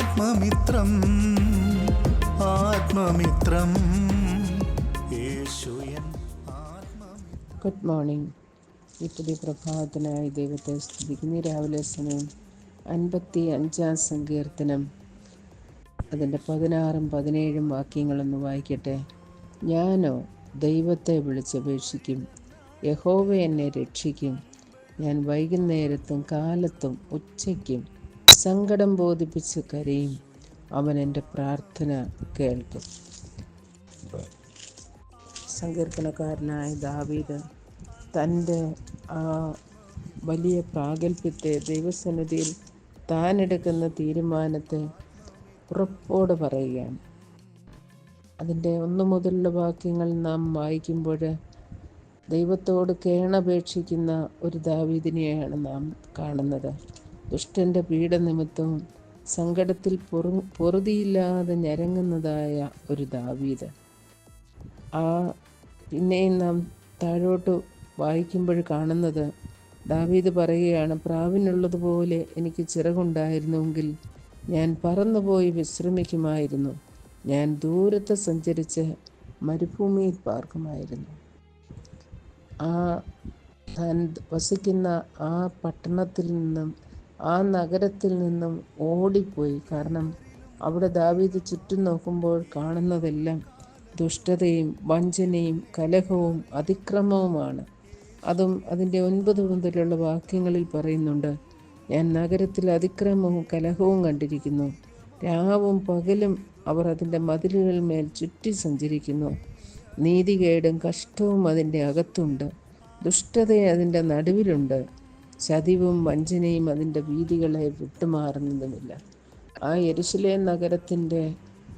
ആത്മമിത്രം ആത്മമിത്രം. Good morning ഈ പുതിയ പ്രഭാതത്തിനായി ദൈവത്തെ സ്തുതിക്കുന്നു. രാവിലെ സമയം അൻപത്തി അഞ്ചാം സങ്കീർത്തനം. അതിന്റെ പതിനാറും പതിനേഴും വാക്യങ്ങളൊന്ന് വായിക്കട്ടെ. ഞാനോ ദൈവത്തെ വിളിച്ചപേക്ഷിക്കും. യഹോവ എന്നെ രക്ഷിക്കും. ഞാൻ വൈകുന്നേരത്തും കാലത്തും ഉച്ചയ്ക്കും സങ്കടം ബോധിപ്പിച്ച് കരയും. അവൻ എന്റെ പ്രാർത്ഥന കേൾക്കും. സങ്കീർത്തനക്കാരനായ ദാവീദ് തന്റെ ആ വലിയ പ്രാഗൽഭ്യത്തെ ദൈവസന്നിധിയിൽ താൻ എടുക്കുന്ന തീരുമാനത്തെ ഉറപ്പോടെ പറയുകയാണ്. അതിന്റെ ഒന്നു മുതലുള്ള വാക്യങ്ങൾ നാം വായിക്കുമ്പോൾ ദൈവത്തോട് കേണപേക്ഷിക്കുന്ന ഒരു ദാവീദിനെയാണ് നാം കാണുന്നത്. ദുഷ്ടന്റെ പീഡനിമിത്തവും സങ്കടത്തിൽ പൊറു പൊറുതിയില്ലാതെ ഞരങ്ങുന്നതായ ഒരു ദാവീത് ആ പിന്നെയും നാം താഴോട്ട് വായിക്കുമ്പോൾ കാണുന്നത് ദാവീദ് പറയുകയാണ് പ്രാവിനുള്ളതുപോലെ എനിക്ക് ചിറകുണ്ടായിരുന്നുവെങ്കിൽ ഞാൻ പറന്നുപോയി വിശ്രമിക്കുമായിരുന്നു. ഞാൻ ദൂരത്ത് സഞ്ചരിച്ച് മരുഭൂമിയിൽ പാർക്കുമായിരുന്നു. ആ താൻ വസിക്കുന്ന ആ പട്ടണത്തിൽ നിന്നും ആ നഗരത്തിൽ നിന്നും ഓടിപ്പോയി. കാരണം അവിടെ ദാവീദ് ചുറ്റും നോക്കുമ്പോൾ കാണുന്നതെല്ലാം ദുഷ്ടതയും വഞ്ചനയും കലഹവും അതിക്രമവുമാണ്. അതും അതിന്റെ ഒൻപത് മുതലുള്ള വാക്യങ്ങളിൽ പറയുന്നുണ്ട് ഞാൻ നഗരത്തിൽ അതിക്രമവും കലഹവും കണ്ടിരിക്കുന്നു. രാവും പകലും അവർ അതിന്റെ മതിലുകൾ മേൽ ചുറ്റി സഞ്ചരിക്കുന്നു. നീതികേടും കഷ്ടവും അതിന്റെ അകത്തുണ്ട്. ദുഷ്ടത അതിന്റെ നടുവിലുണ്ട്. ചതിവും വഞ്ചനയും അതിന്റെ വീതികളെ വിട്ടുമാറുന്നതുമില്ല. ആ എരുസലേം നഗരത്തിന്റെ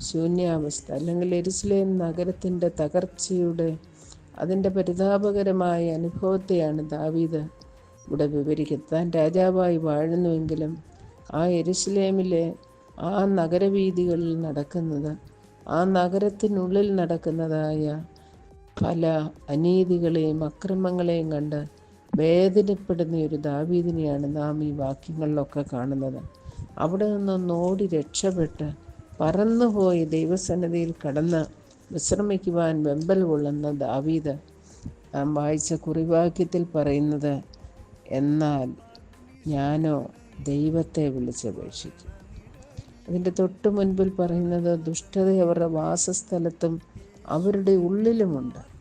ശൂന്യാവസ്ഥ അല്ലെങ്കിൽ എരുസലേം നഗരത്തിന്റെ തകർച്ചയുടെ അതിന്റെ പരിതാപകരമായ അനുഭവത്തെയാണ് ദാവീദ് ഇവിടെ വിവരിക്കുന്നത്. താൻ രാജാവായി വാഴുന്നുവെങ്കിലും ആ എരുസലേമിലെ ആ നഗരവീതികളിൽ നടക്കുന്നത് ആ നഗരത്തിനുള്ളിൽ നടക്കുന്നതായ പല അനീതികളെയും അക്രമങ്ങളെയും കണ്ട് വേദനപ്പെടുന്ന ഒരു ദാവീദിനെയാണ് നാം ഈ വാക്യങ്ങളിലൊക്കെ കാണുന്നത്. അവിടെ നിന്നൊന്ന് ഓടി രക്ഷപ്പെട്ട് പറന്നുപോയി ദൈവസന്നതിയിൽ കടന്ന് വിശ്രമിക്കുവാൻ വെമ്പൽ കൊള്ളുന്ന ദാവീദ് നാം വായിച്ച കുറിവാക്യത്തിൽ പറയുന്നത് എന്നാൽ ഞാനോ ദൈവത്തെ വിളിച്ചപേക്ഷിക്കും. അതിന്റെ തൊട്ടു മുൻപിൽ പറയുന്നത് ദുഷ്ടത അവരുടെ വാസസ്ഥലത്തും അവരുടെ ഉള്ളിലുമുണ്ട്.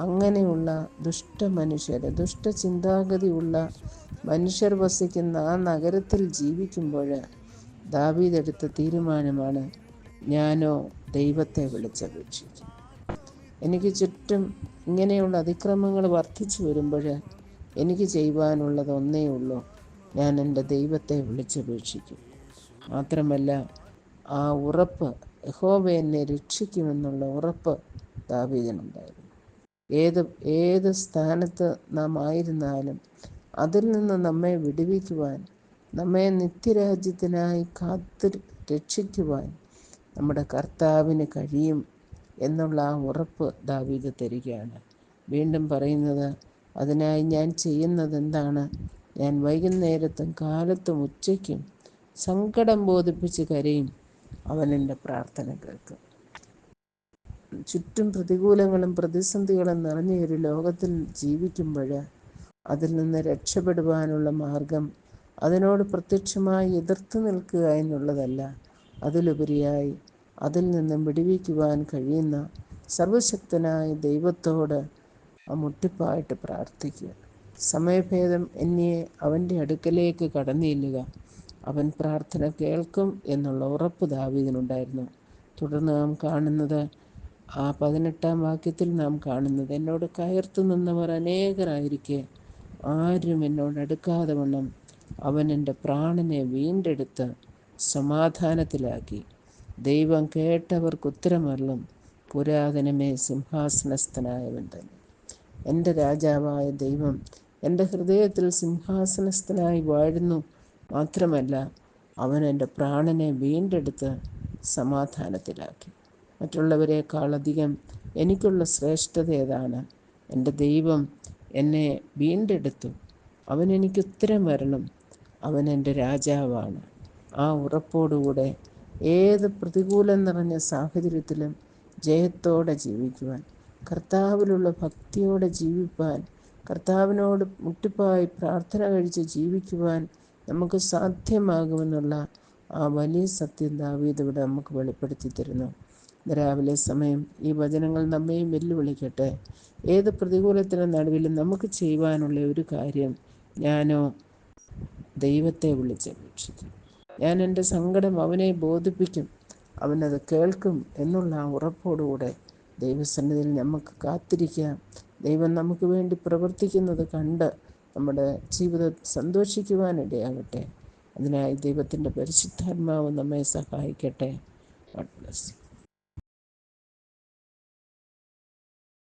അങ്ങനെയുള്ള ദുഷ്ട മനുഷ്യർ ദുഷ്ട ചിന്താഗതിയുള്ള മനുഷ്യർ വസിക്കുന്ന ആ നഗരത്തിൽ ജീവിക്കുമ്പോൾ ദാവീദ് എടുത്ത തീരുമാനമാണ് ഞാനോ ദൈവത്തെ വിളിച്ചപേക്ഷിച്ചു എനിക്ക് ചുറ്റും ഇങ്ങനെയുള്ള അതിക്രമങ്ങൾ വർദ്ധിച്ചു വരുമ്പോൾ എനിക്ക് ചെയ്യുവാനുള്ളത് ഒന്നേ ഉള്ളൂ ഞാൻ എന്റെ ദൈവത്തെ വിളിച്ചപേക്ഷിക്കും. മാത്രമല്ല ആ ഉറപ്പ് യഹോബ എന്നെ രക്ഷിക്കുമെന്നുള്ള ഉറപ്പ് ദാവീദിനുണ്ടായിരുന്നു. ഏത് ഏത് സ്ഥാനത്ത് നാം ആയിരുന്നാലും അതിൽ നിന്ന് നമ്മെ വിടുവിക്കുവാൻ നമ്മെ നിത്യരാജ്യത്തിനായി കാത്ത് രക്ഷിക്കുവാൻ നമ്മുടെ കർത്താവിന് കഴിയും എന്നുള്ള ആ ഉറപ്പ് ദാവീദ് തരികയാണ്. വീണ്ടും പറയുന്നത് അതിനായി ഞാൻ ചെയ്യുന്നത് എന്താണ്? ഞാൻ വൈകുന്നേരത്തും കാലത്തും ഉച്ചയ്ക്കും സങ്കടം ബോധിപ്പിച്ച് കരയും. അവൻ പ്രാർത്ഥന കേൾക്കും. ചുറ്റും പ്രതികൂലങ്ങളും പ്രതിസന്ധികളും നിറഞ്ഞ ഒരു ലോകത്തിൽ ജീവിക്കുമ്പോൾ അതിൽ നിന്ന് രക്ഷപ്പെടുവാനുള്ള മാർഗം അതിനോട് പ്രത്യക്ഷമായി എതിർത്ത് നിൽക്കുക എന്നുള്ളതല്ല. അതിലുപരിയായി അതിൽ നിന്നും വിടുവിക്കുവാൻ കഴിയുന്ന സർവശക്തനായ ദൈവത്തോട് മുട്ടിപ്പായിട്ട് പ്രാർത്ഥിക്കുക. സമയഭേദം എന്നെ അവന്റെ അടുക്കലേക്ക് കടന്നില്ലുക. അവൻ പ്രാർത്ഥന കേൾക്കും എന്നുള്ള ഉറപ്പ് ദാവീദിനുണ്ടായിരുന്നു. തുടർന്ന് നാം കാണുന്നത് ആ പതിനെട്ടാം വാക്യത്തിൽ നാം കാണുന്നത് എന്നോട് കയർത്തു നിന്നവർ അനേകരായിരിക്കെ ആരും എന്നോട് അടുക്കാതെ വണ്ണം. അവൻ എന്റെ പ്രാണനെ വീണ്ടെടുത്ത് സമാധാനത്തിലാക്കി. ദൈവം കേട്ടവർക്ക് ഉത്തരമല്ലും പുരാതനമേ സിംഹാസനസ്ഥനായവൻ തന്നെ. എന്റെ രാജാവായ ദൈവം എന്റെ ഹൃദയത്തിൽ സിംഹാസനസ്ഥനായി വാഴുന്നു മാത്രമല്ല അവൻ എന്റെ പ്രാണനെ വീണ്ടെടുത്ത് സമാധാനത്തിലാക്കി. മറ്റുള്ളവരെക്കാളധികം എനിക്കുള്ള ശ്രേഷ്ഠത ഏതാണ്? എന്റെ ദൈവം എന്നെ വീണ്ടെടുത്തു. അവൻ എനിക്ക് ഉത്തരം വരണം. അവൻ എന്റെ രാജാവാണ്. ആ ഉറപ്പോടുകൂടെ ഏത് പ്രതികൂലം നിറഞ്ഞ സാഹചര്യത്തിലും ജയത്തോടെ ജീവിക്കുവാൻ കർത്താവിലുള്ള ഭക്തിയോടെ ജീവിപ്പാൻ കർത്താവിനോട് മുട്ടിപ്പായി പ്രാർത്ഥന കഴിച്ച് ജീവിക്കുവാൻ നമുക്ക് സാധ്യമാകുമെന്നുള്ള ആ വലിയ സത്യം ദാവീദ് ഇവിടെ നമുക്ക് വെളിപ്പെടുത്തി തരുന്നു. രാവിലെ സമയം ഈ വചനങ്ങൾ നമ്മയും വെല്ലുവിളിക്കട്ടെ. ഏത് പ്രതികൂലത്തിന് നടുവിലും നമുക്ക് ചെയ്യുവാനുള്ള ഒരു കാര്യം ഞാനോ ദൈവത്തെ വിളിച്ചപേക്ഷിക്കും ഞാൻ എന്റെ സങ്കടം അവനെ ബോധിപ്പിക്കും. അവനത് കേൾക്കും എന്നുള്ള ആ ഉറപ്പോടുകൂടെ ദൈവസന്നിധിയിൽ നമുക്ക് കാത്തിരിക്കാം. ദൈവം നമുക്ക് വേണ്ടി പ്രവർത്തിക്കുന്നത് കണ്ട് നമ്മുടെ ജീവിതം സന്തോഷിക്കുവാനിടയാകട്ടെ. അതിനായി ദൈവത്തിന്റെ പരിശുദ്ധാത്മാവ് നമ്മെ സഹായിക്കട്ടെ. God bless